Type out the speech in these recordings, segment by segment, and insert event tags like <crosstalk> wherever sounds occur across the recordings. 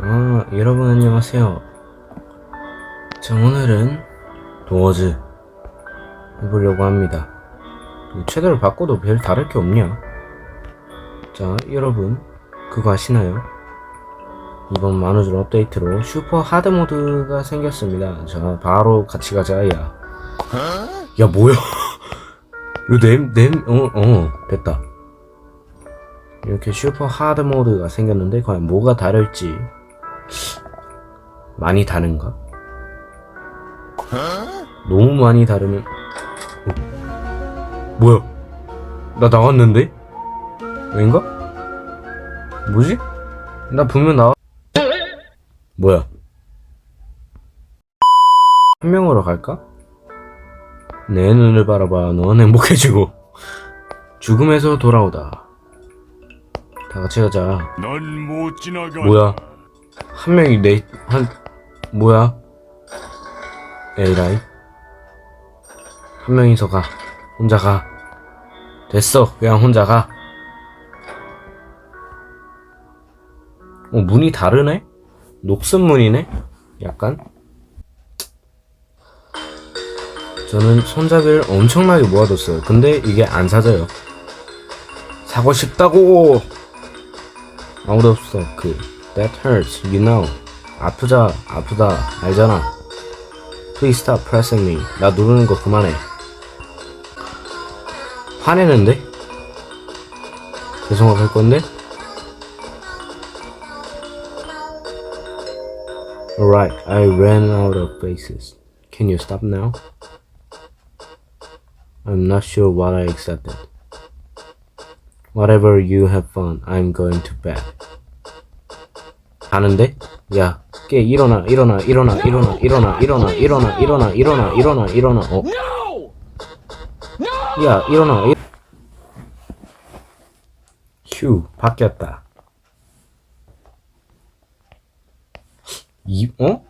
아, 여러분 안녕하세요. 자, 오늘은 도어즈 해보려고 합니다. 최대로 바꿔도 별 다를 게 없냐? 자, 여러분, 그거 아시나요? 이번 만우절 업데이트로 슈퍼 하드 모드가 생겼습니다. 자, 바로 같이 가자, 야. 야, 뭐야? <laughs> 이거 냄, 냄, 어, 어, 됐다. 이렇게 슈퍼 하드 모드가 생겼는데, 과연 뭐가 다를지. 많이 다른가? 너무 많이 다르면 어? 뭐야? 나 나왔는데? 왠가? 뭐지? 나 분명 나와 뭐야? 한 명으로 갈까? 내 눈을 바라봐 넌 행복해지고 죽음에서 돌아오다 다 같이 가자. 뭐야? 한 명이 내, 한, 뭐야? 에이라이? 한 명이서 가. 혼자 가. 됐어. 그냥 혼자 가. 어, 문이 다르네? 녹슨 문이네? 약간? 저는 손잡이를 엄청나게 모아뒀어요. 근데 이게 안 사져요. 사고 싶다고! 아무도 없어. 그, That hurts, you know. 아프자, 아프다, 알잖아. Please stop pressing me. 나 누르는 거 그만해. 화내는데? 계속 할 건데? Alright, I ran out of faces. Can you stop now? I'm not sure what I accepted. Whatever you have fun, I'm going to bed. 자는데? 야, 깨, 일어나, 일어나, 일어나, 일어나, 일어나, 일어나, 일어나, 일어나, 일어나, 일어나, 일어나, 어? 야, 일어나, 일... 휴, 바뀌었다. 이, 어?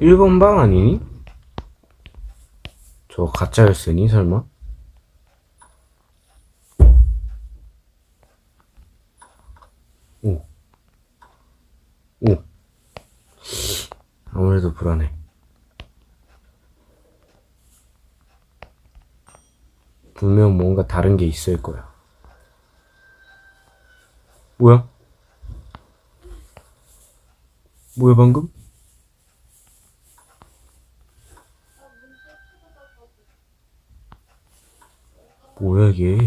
1번 방 아니니? 저 가짜 열쇠니, 설마? 아무래도 불안해. 분명 뭔가 다른 게 있을 거야. 뭐야? 뭐야 방금? 뭐야 이게?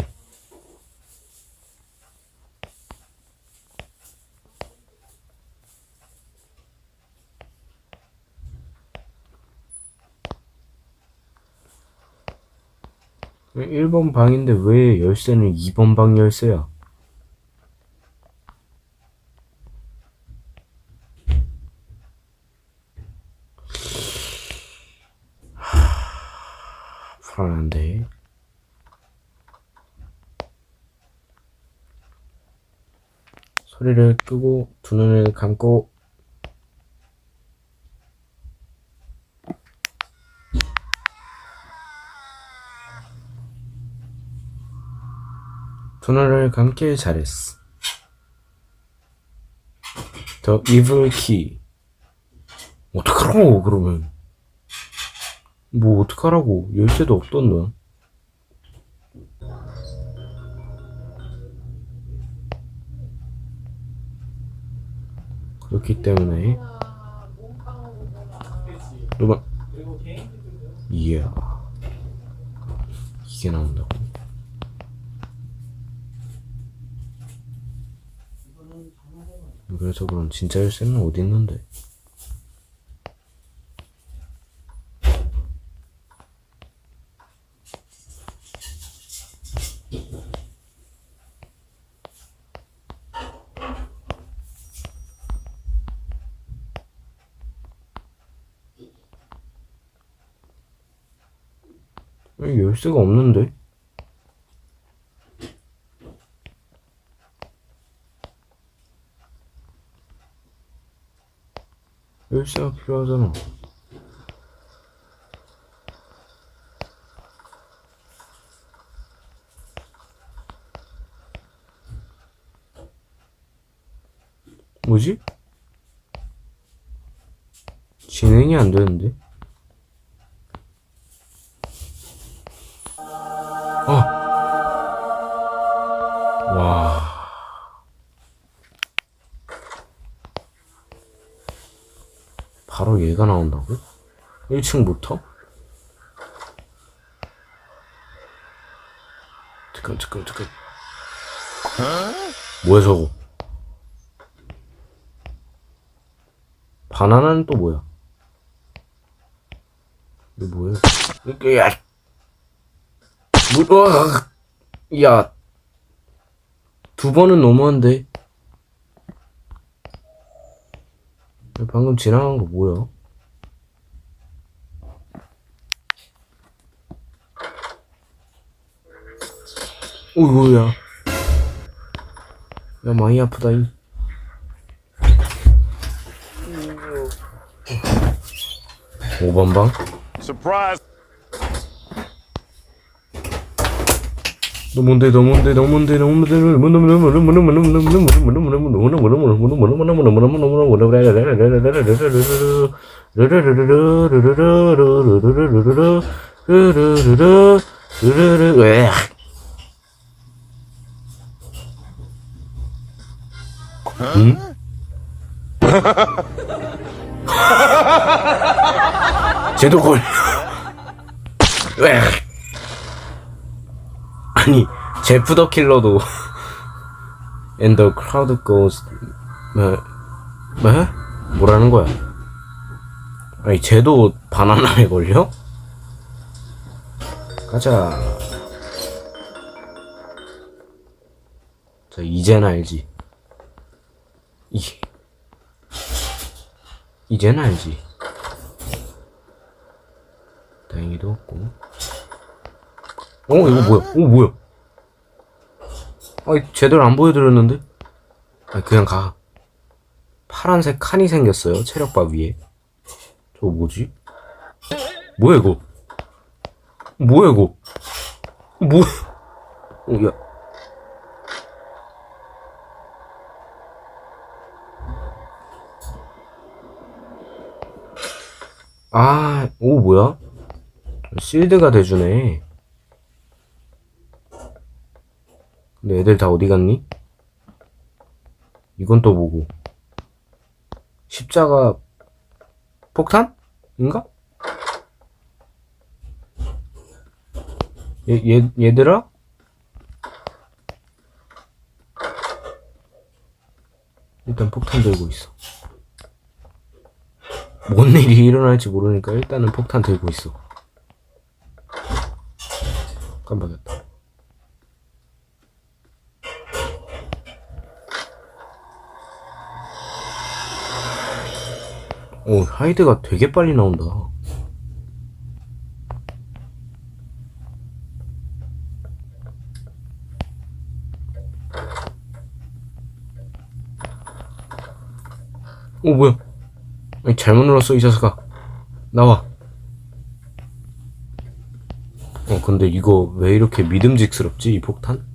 왜 1번 방인데 왜 열쇠는 2번 방 열쇠야? 하... 불안한데. 소리를 끄고 두 눈을 감고 눈을 감길 잘했어. 더 이블 키. 어떡하라고 그러면? 뭐 어떡하라고? 열쇠도 없던 넌. 그렇기 때문에 누가 이야 이게 나온다고? 그래서 그럼 진짜 열쇠는 어디 있는데? 열쇠가 없는데? 열쇠가 필요하잖아. 뭐지? 진행이 안 되는데? 얘가 나온다고? 1층부터? 잠깐, 잠깐, 잠깐. 뭐야, 저거? 바나나는 또 뭐야? 이거 뭐야? 이게 야, 뭐, 어, 야, 두 번은 너무한데. 방금 지나간 거 뭐야? 오이구야. 야, 많이 아프다, 이. 오번 방? Surprise! 너 뭔데 너 뭔데 너 뭔데 너 뭔데 너 뭔데 너 뭔데 너 뭔데 너 뭔데 너 뭔데 너 뭔데 너 뭔데 응? 쟤도 <laughs> 걸려. 아니 제프 더 킬러도 and the crowd goes 뭐, 뭐? 뭐라는 거야? 아니 쟤도 바나나에 걸려? 가자 자 이젠 알지 이 이젠 알지 다행히도 없고 어 이거 뭐야? 어 뭐야? 아 제대로 안 보여드렸는데? 아 그냥 가. 파란색 칸이 생겼어요 체력바 위에. 저거 뭐지? 뭐야 이거? 뭐야 이거? 뭐야? 어 야. 아, 오 뭐야? 실드가 돼주네. 근데 애들 다 어디 갔니? 이건 또 뭐고? 십자가 폭탄? 인가? 얘, 얘, 얘들아? 일단 폭탄 들고 있어. 뭔 일이 일어날지 모르니까 일단은 폭탄 들고 있어. 깜빡했다. 오, 하이드가 되게 빨리 나온다. 오, 뭐야? 아니, 잘못 눌렀어, 이 자식아. 나와. 어, 근데 이거 왜 이렇게 믿음직스럽지, 이 폭탄?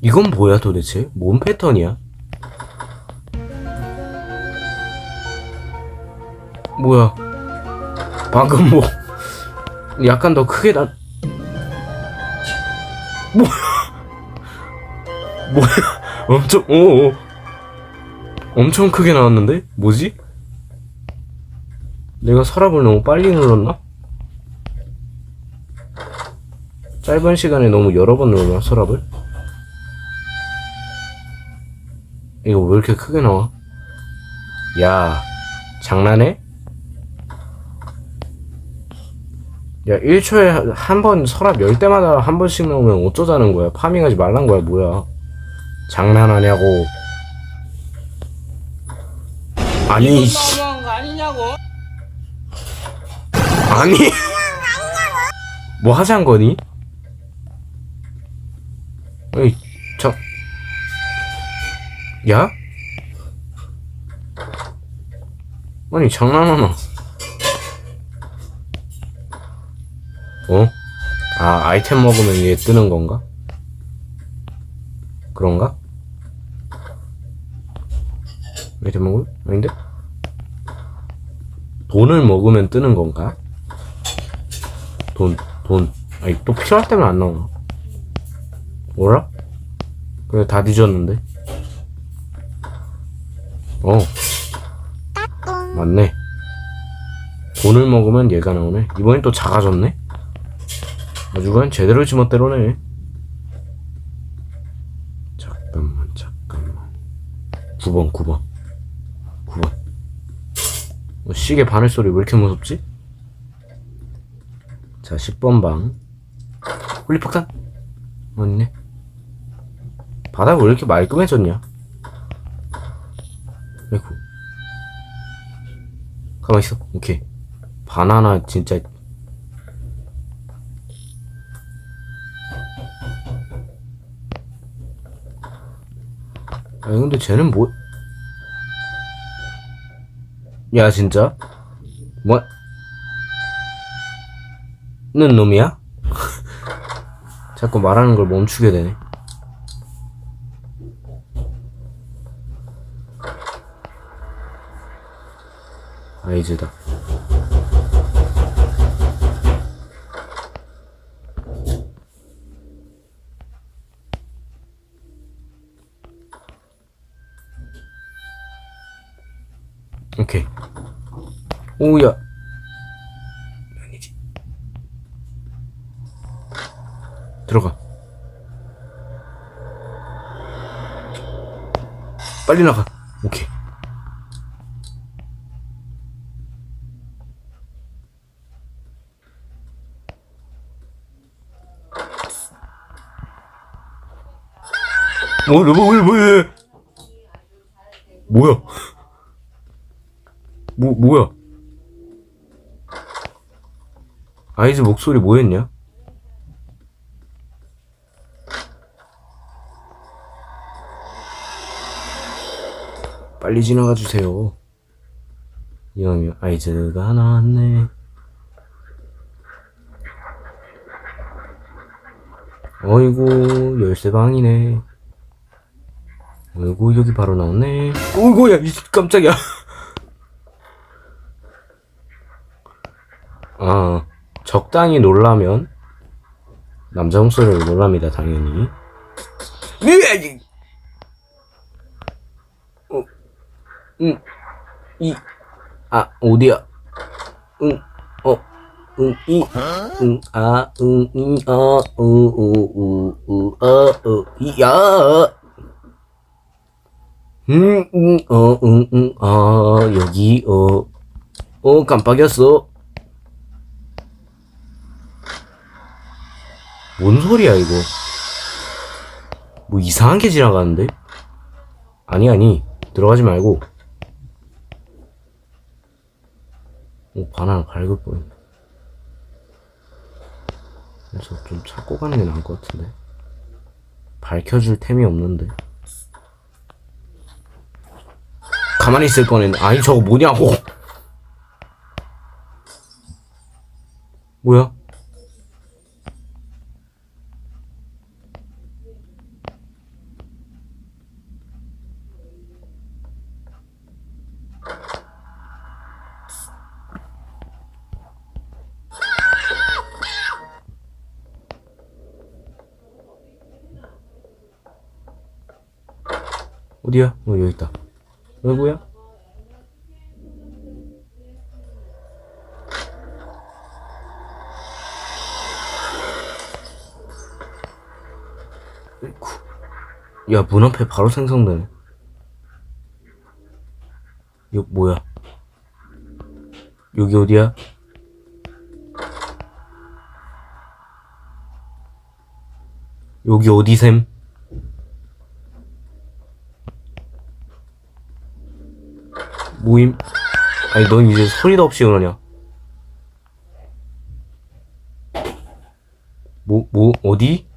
이건 뭐야 도대체? 뭔 패턴이야? 뭐야? 방금 뭐 약간 더 크게 나 뭐야? 뭐야? 엄청 오, 오. 엄청 크게 나왔는데? 뭐지? 내가 서랍을 너무 빨리 눌렀나? 짧은 시간에 너무 여러 번 눌렀나 서랍을? 이거 왜 이렇게 크게 나와? 야, 장난해? 야, 1초에 한 번 서랍 열 때마다 한 번씩 나오면 어쩌자는 거야? 파밍하지 말란 거야, 뭐야? 장난하냐고. 아니, 씨. 너무한 거 아니냐고? 아니. 뭐 하자는 거니? 어이, 저. 야? 아니, 장난하나. 어? 아, 아이템 먹으면 얘 뜨는 건가? 그런가? 왜 대먹을? 아닌데? 돈을 먹으면 뜨는 건가? 돈, 돈. 아니, 또 필요할 때면 안 나오나? 뭐라? 그래, 다 뒤졌는데? 어. 맞네. 돈을 먹으면 얘가 나오네. 이번엔 또 작아졌네? 아주 그냥 제대로 지멋대로네. 잠깐만, 잠깐만. 9번, 9번. 9번. 어, 시계 바늘 소리 왜 이렇게 무섭지? 자, 10번 방. 홀리폭탄? 어딨네. 바닥이 왜 이렇게 말끔해졌냐? 아이고. 가만있어. 오케이. 바나나 진짜. 아니, 근데 쟤는 뭐. 야, 진짜? 뭐. 는 놈이야? <laughs> 자꾸 말하는 걸 멈추게 되네. 아이즈다. 오케이. 오야. 아니지. 들어가. 빨리 나가. 오케이. 뭐, 뭐, 뭐, 뭐, 뭐야? 뭐, 뭐야? 아이즈 목소리 뭐였냐? 빨리 지나가 주세요. 이러면 아이즈가 나왔네. 어이구 열쇠방이네. 어이구 여기 바로 나왔네. 어이구 야 이 깜짝이야. 아 적당히 놀라면 남자 목소리를 놀랍니다 당연히. 으아, 어, 응, 이, 아 어디야? 응, 어, 응, 이, 응, 아, 응, 이, 어, 우, 우, 우, 우, 어, 어, 이, 야. 음, 음, 어, 음, 음, 아, 여기, 어, 어, 깜빡이었어. 뭔 소리야, 이거? 뭐 이상한 게 지나가는데? 아니, 아니, 들어가지 말고. 오, 바나나 갈글 뻔. 그래서 좀 찾고 가는 게 나을 것 같은데. 밝혀줄 템이 없는데. 가만히 있을 거는 아니 저거 뭐냐고 뭐야 어디야 어 여기 있다 누구야? 야, 문 앞에 바로 생성되네. 이거 뭐야? 여기 어디야? 여기 어디셈? 모임? 아니, 넌 이제 소리도 없이 그러냐? 뭐, 뭐, 어디?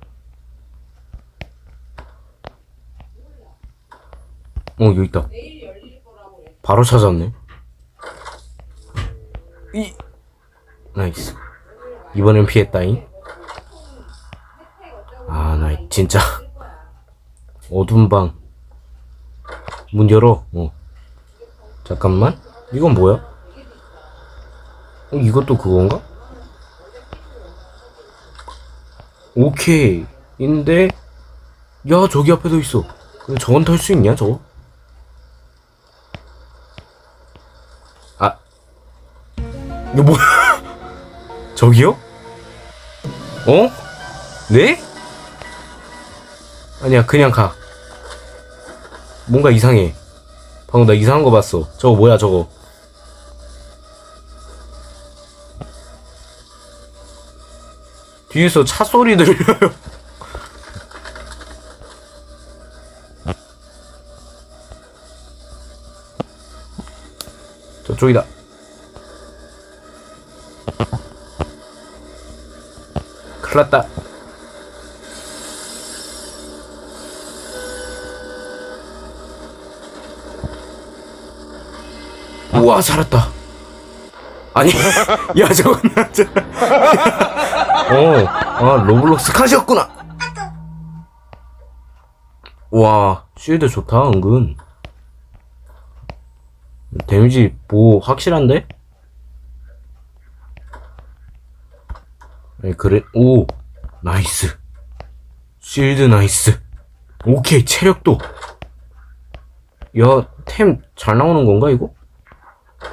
어, 여기 있다. 바로 찾았네. 이, 나이스. 이번엔 피했다잉. 아, 나 진짜. <laughs> 어두운 방. 문 열어. 어. 잠깐만. 이건 뭐야? 어, 이것도 그건가? 오케이. 인데, 야, 저기 앞에도 있어. 근데 저건 탈 수 있냐, 저거? 아. 이거 뭐야? <laughs> 저기요? 어? 네? 아니야, 그냥 가. 뭔가 이상해. 방금 나 이상한 거 봤어. 저거 뭐야, 저거. 뒤에서 차 소리 들려요. <laughs> 저쪽이다. 큰일 났다. 우와, 살았다. 아니, <laughs> 야, 저건. 어, 아, 로블록스 컷이었구나. 와, 쉴드 좋다, 은근. 데미지 뭐 확실한데? 아니 그래 오 나이스 실드 나이스 오케이 체력도 야 템 잘 나오는 건가 이거?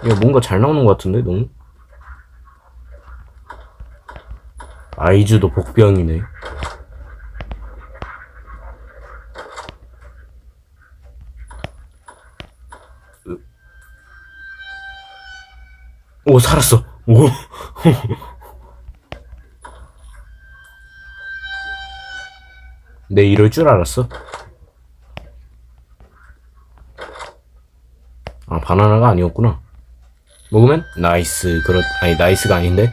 야 뭔가 잘 나오는 것 같은데 너무? 아이즈도 복병이네. 오 살았어. 오. <laughs> 내 이럴 줄 알았어. 아 바나나가 아니었구나 먹으면? 나이스. 그렇 아니 나이스가 아닌데?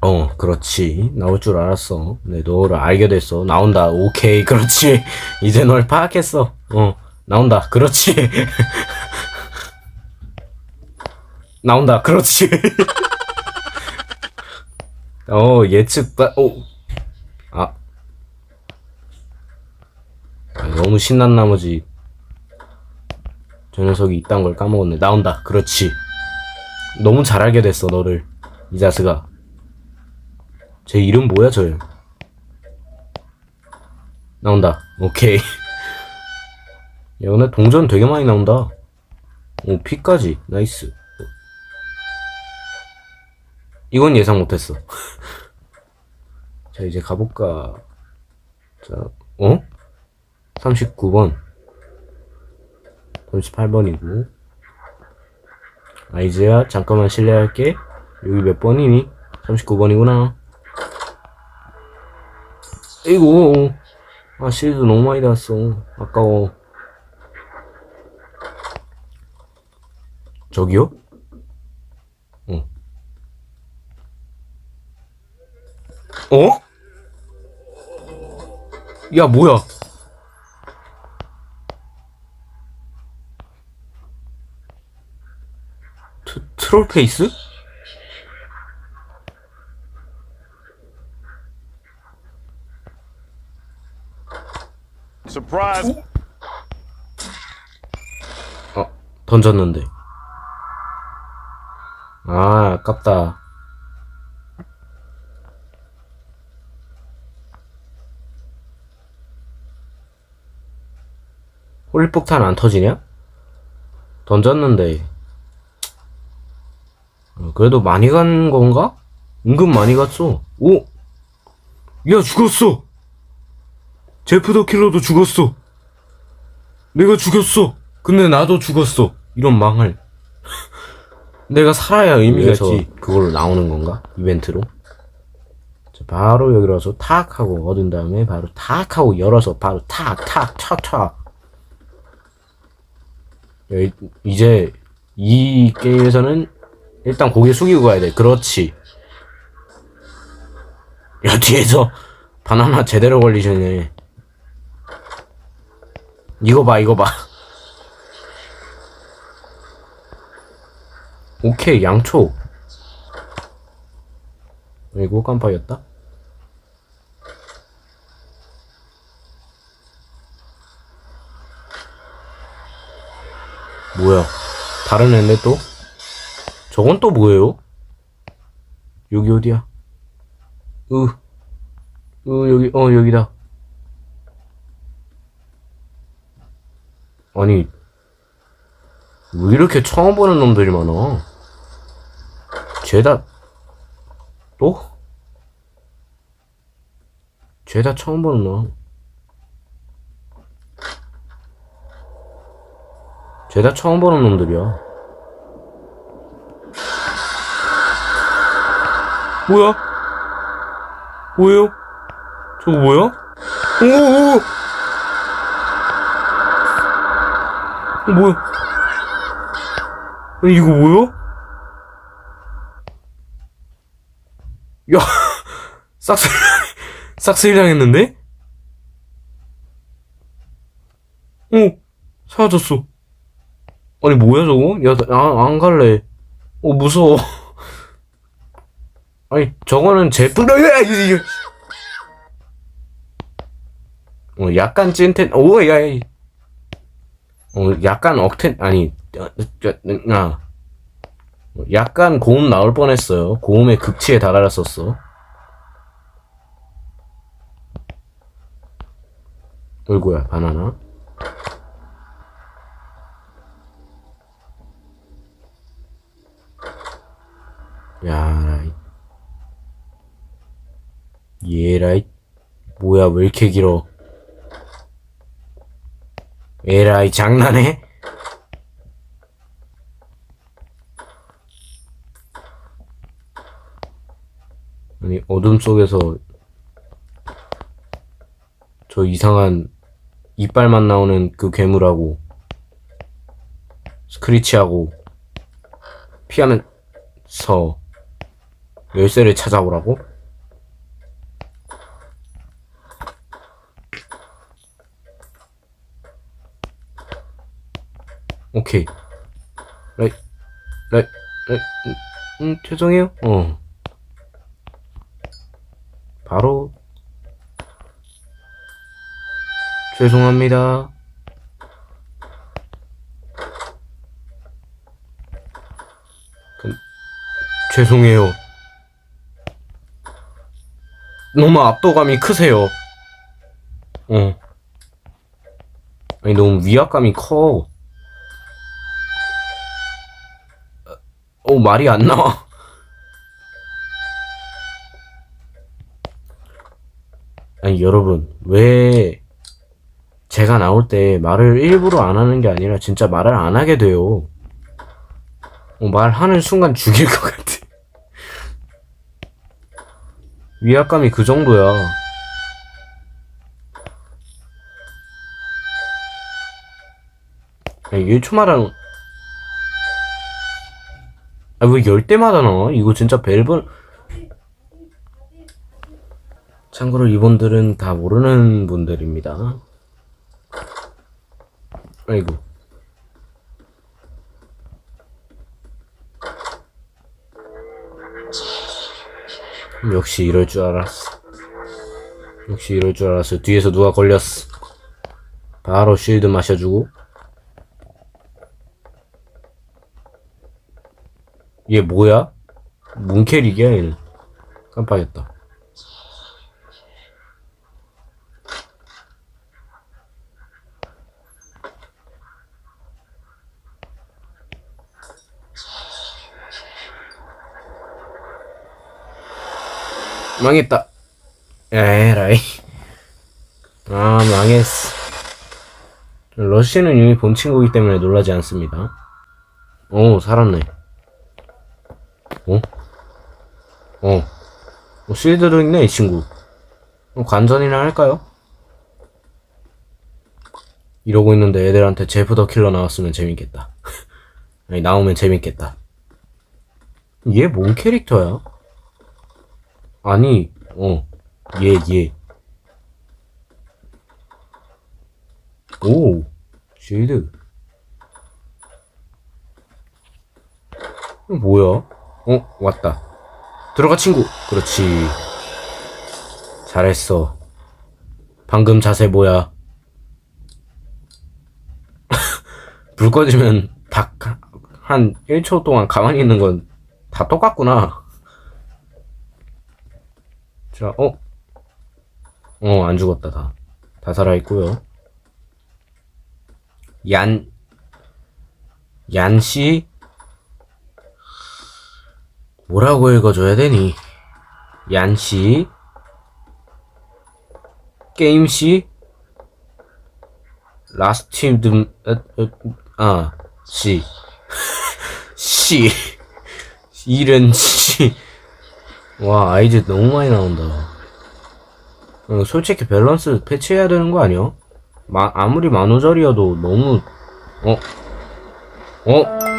어 그렇지. 나올 줄 알았어. 네 너를 알게 됐어. 나온다. 오케이. 그렇지. <laughs> 이제 널 파악했어. 어 나온다. 그렇지. <laughs> 나온다. 그렇지. <laughs> 어, 예측, 바, 오. 아. 아, 너무 신난 나머지, 저 녀석이 이딴 걸 까먹었네. 나온다. 그렇지. 너무 잘 알게 됐어, 너를. 이 자스가. 제 이름 뭐야, 저 형? 나온다. 오케이. <laughs> 야, 근데 동전 되게 많이 나온다. 오, 피까지. 나이스. 이건 예상 못했어. <laughs> 자, 이제 가볼까. 자, 어? 39번. 38번이고. 아이즈야, 잠깐만 실례할게. 여기 몇 번이니? 39번이구나. 에이고. 아, 실드 너무 많이 닿았어. 아까워. 저기요? 어. 어? 야, 뭐야? 트, 트롤 페이스? Surprise! 어, 던졌는데. 아, 아깝다. 홀폭탄 안 터지냐? 던졌는데. 어, 그래도 많이 간 건가? 은근 많이 갔어. 오! 야, 죽었어! 제프 더 킬러도 죽었어! 내가 죽였어! 근데 나도 죽었어! 이런 망할. <laughs> 내가 살아야 의미가 있지. 그걸로 나오는 건가? 이벤트로? 자, 바로 여기로 와서 탁 하고 얻은 다음에 바로 탁 하고 열어서 바로 탁, 탁, 탁, 탁. 야, 이제 이 게임에서는 일단 고개 숙이고 가야 돼. 그렇지. 야, 뒤에서 바나나 제대로 걸리셨네. 이거 봐, 이거 봐. 오케이, 양초. 이거 깜빡이었다? 뭐야. 다른 애인데 또? 저건 또 뭐예요? 여기 어디야? 으, 으, 여기, 어, 여기다. 아니, 왜 이렇게 처음 보는 놈들이 많아? 죄다, 또? 죄다 처음 보는 놈. 죄다 처음 보는 놈들이야. 뭐야? 뭐예요? 저거 뭐야? 오, 오, 오. 뭐야? 아니, 이거 뭐야? 야, 싹쓸이, 싹쓸이 당했는데? 오, 사라졌어. 아니, 뭐야, 저거? 야, 나, 안, 안 갈래. 어, 무서워. <laughs> 아니, 저거는 제품, 이거. 어, 약간 찐텐, 오, 야, 야. 어, 약간 억텐, 아니. 어, 약간 고음 나올 뻔했어요. 고음의 극치에 달하였었어. 어이구야, 바나나. 야 라이. 얘라이. 뭐야, 왜 이렇게 길어? 에라이, 장난해? 아니, 어둠 속에서 저 이상한 이빨만 나오는 그 괴물하고 스크리치하고 피하면서 열쇠를 찾아오라고? 오케이. 라이, 라이, 라이, 음, 음, 죄송해요. 어. 바로 죄송합니다. 그, 죄송해요. 너무 압도감이 크세요. 어. 아니 너무 위압감이 커. 어 말이 안 나와. 아니 여러분 왜 제가 나올 때 말을 일부러 안 하는 게 아니라 진짜 말을 안 하게 돼요. 어, 말하는 순간 죽일 것 같아. 위압감이 그 정도야. 아니 1초마다 아 왜 열 때마다 나와? 이거 진짜 벨브 참고로 이분들은 다 모르는 분들입니다. 아이고. 역시 이럴 줄 알았어. 역시 이럴 줄 알았어. 뒤에서 누가 걸렸어. 바로 쉴드 마셔주고. 얘 뭐야? 문캐릭이야 얘는. 깜빡했다. 망했다. 에라이. 아, 망했어. 러시는 이미 본 친구이기 때문에 놀라지 않습니다. 오, 살았네. 어? 어. 어, 실드도 있네, 이 친구. 어, 관전이나 할까요? 이러고 있는데 애들한테 제프 더 킬러 나왔으면 재밌겠다. <laughs> 아니, 나오면 재밌겠다. 얘 뭔 캐릭터야? 아니, 어, 얘, 얘. 오. 이거 뭐야? 어, 왔다. 들어가, 친구. 그렇지. 잘했어. 방금 자세 뭐야? <laughs> 불 꺼지면 다, 가- 한 1초 동안 가만히 있는 건 다 똑같구나. 자, 어? 어, 안 죽었다, 다. 다 살아있고요 얀, 얀씨? 뭐라고 읽어줘야 되니? 얀씨? 게임씨? 라스티드, 아, 씨. 씨. 이른 씨. 와, 아이즈 너무 많이 나온다. 어, 솔직히 밸런스 패치해야 되는 거 아니야? 마, 아무리 만우절이어도 너무, 어? 어?